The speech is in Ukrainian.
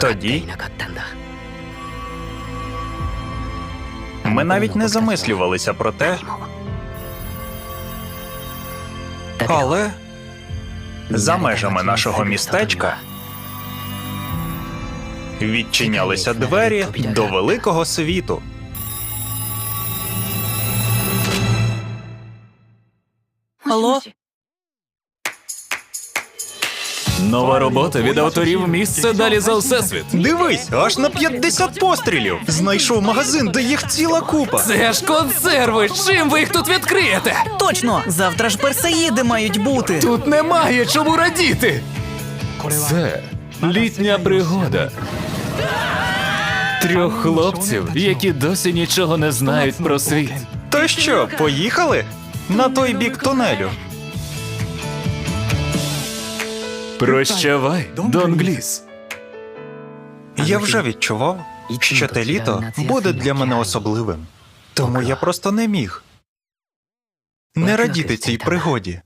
Тоді ми навіть не замислювалися про те, але за межами нашого містечка відчинялися двері до великого світу. Алло? Нова робота від авторів місце далі за всесвіт. Дивись, аж на 50 пострілів. Знайшов магазин, де їх ціла купа. Це ж консерви. Чим ви їх тут відкриєте? Точно! Завтра ж персеїди мають бути. Тут немає чому радіти. Це літня пригода. Трьох хлопців, які досі нічого не знають про світ. То що, поїхали? На той бік тунелю. Прощавай, Донгліс. Я вже відчував, що те літо буде для мене особливим. Тому я просто не міг не радіти цій пригоді.